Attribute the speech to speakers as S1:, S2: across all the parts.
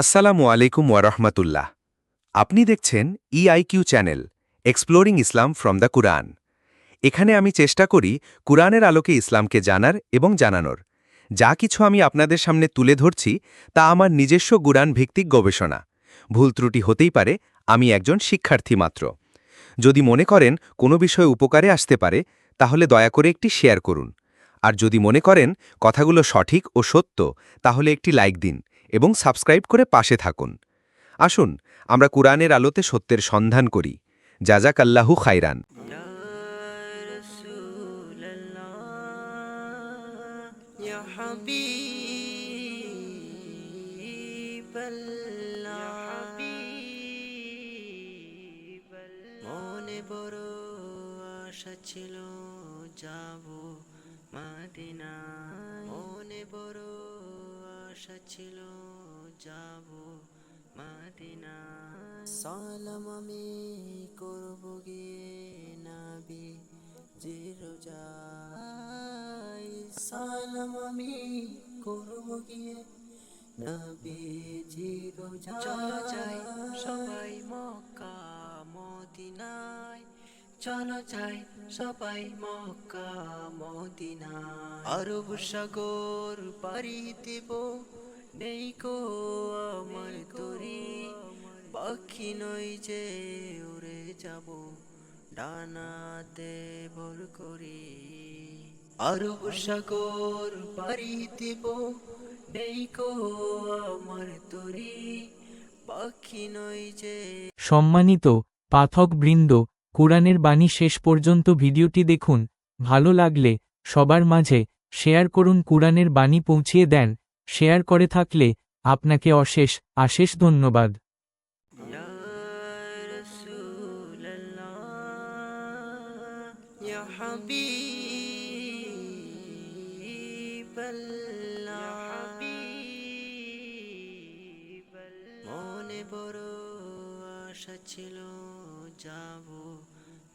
S1: আসসালামু আলাইকুম ওয়ারহমাতুল্লাহ আপনি দেখছেন EIQ channel exploring Islam from the Quran এখানে আমি চেষ্টা করি কুরআনের আলোকে ইসলামকে জানার এবং জানানোর। যা কিছু আমি আপনাদের সামনে তুলে ধরছি তা আমার নিজস্ব গুরান ভিত্তিক গবেষণা। ভুল ত্রুটি হতেই পারে, আমি একজন শিক্ষার্থী মাত্র। যদি মনে করেন কোনো বিষয় উপকারে আসতে পারে, তাহলে দয়া করে একটি শেয়ার করুন। আর যদি মনে করেন কথাগুলো সঠিক ও সত্য, তাহলে একটি লাইক দিন। এবং সাবস্ক্রাইব করে পাশে থাকুন। আসুন, আমরা কোরআনের আলোতে সত্যের সন্ধান করি। যা যাজাক আল্লাহু খাইরান
S2: বড় আশা ছিল, যাব মাদিনা মনে বড় আশা ছিল যাব মাদিনা সালাম আমি করব গিয়ে নাবি জিরোজাই সালাম আমি করব গিয়ে নবী জিরোজাই চলো যাই সবাই মক্কা মদিনায়। চলো যাই সবাই মক্কা মদিনায় আরব সাগর পাড়ি দেব নেই কো আমার তরি পাখি নই যে উড়ে যাব ডানাতে ভর করি। আরব সাগর পাড়ি দেব নেই কো আমার তরি পাখি নই যে
S3: সম্মানিত পাঠক বৃন্দ কোরআনের বাণী শেষ পর্যন্ত ভিডিওটি দেখুন, ভালো লাগলে সবার মাঝে শেয়ার করুন, কোরআনের বাণী পৌঁছিয়ে দেন, শেয়ার করে থাকলে আপনাকে অশেষ, আশেষ ধন্যবাদ।
S2: বড় আশা ছিল, যাব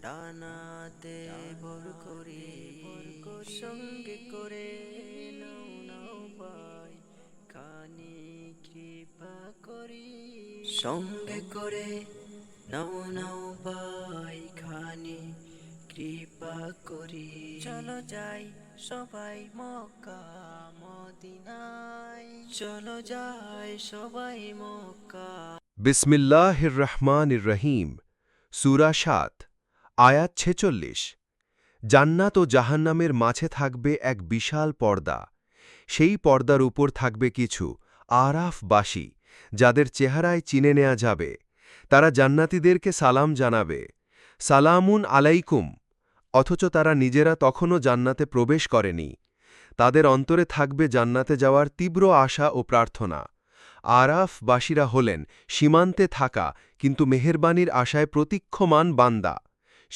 S2: ডানাতে ভর করি, সঙ্গে করে নাও নাও ভাই, কানে কৃপা করি। সঙ্গে করে নাও নাও ভাই খানে কৃপা করি। চলো যাই সবাই মক্কা, মদিনায়। চলো যাই সবাই মক্কা।
S1: বিসমিল্লাহির রহমানির রহিম। সুরা সাত। আয়াত ছেচল্লিশ, জান্নাত ও জাহান্নামের মাঝে থাকবে এক বিশাল পর্দা। সেই পর্দার উপর থাকবে কিছু আরাফবাসী, যাদের চেহারায় চিনে নেওয়া যাবে। তারা জান্নাতীদেরকে সালাম জানাবে। সালামুন আলাইকুম, অথচ তারা নিজেরা তখনও জান্নাতে প্রবেশ করেনি। তাদের অন্তরে থাকবে জান্নাতে যাওয়ার তীব্র আশা ও প্রার্থনা। আরাফবাসীরা হলেন সীমান্তে থাকা, কিন্তু মেহেরবানির আশায় প্রতীক্ষমান বান্দা।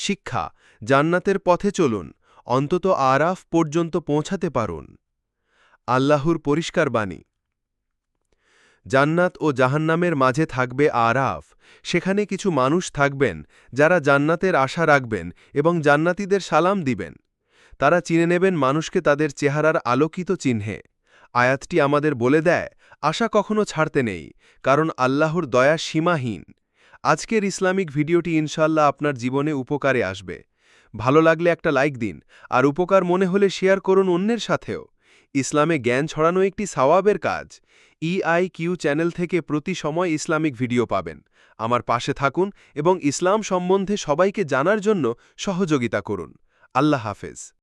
S1: শিক্ষা, জান্নাতের পথে চলুন, অন্তত আরাফ পর্যন্ত পৌঁছাতে পারুন। আল্লাহর পরিষ্কার বাণী। জান্নাত ও জাহান্নামের মাঝে থাকবে আরাফ, সেখানে কিছু মানুষ থাকবেন, যারা জান্নাতের আশা রাখবেন এবং জান্নাতীদের সালাম দিবেন। তারা চিনে নেবেন মানুষকে তাদের চেহারার আলোকিত চিহ্নে। আয়াতটি আমাদের বলে দেয়, আশা কখনো ছাড়তে নেই, কারণ আল্লাহর দয়া সীমাহীন। আজকের ইসলামিক ভিডিওটি ইনশাল্লাহ আপনার জীবনে উপকারে আসবে। ভালো লাগলে একটা লাইক দিন, আর উপকার মনে হলে শেয়ার করুন অন্যের সাথেও। ইসলামে জ্ঞান ছড়ানো একটি সাওয়াবের কাজ। ইআইকিউ চ্যানেল থেকে প্রতি সময় ইসলামিক ভিডিও পাবেন। আমার পাশে থাকুন এবং ইসলাম সম্বন্ধে সবাইকে জানার জন্য সহযোগিতা করুন। আল্লাহ হাফেজ।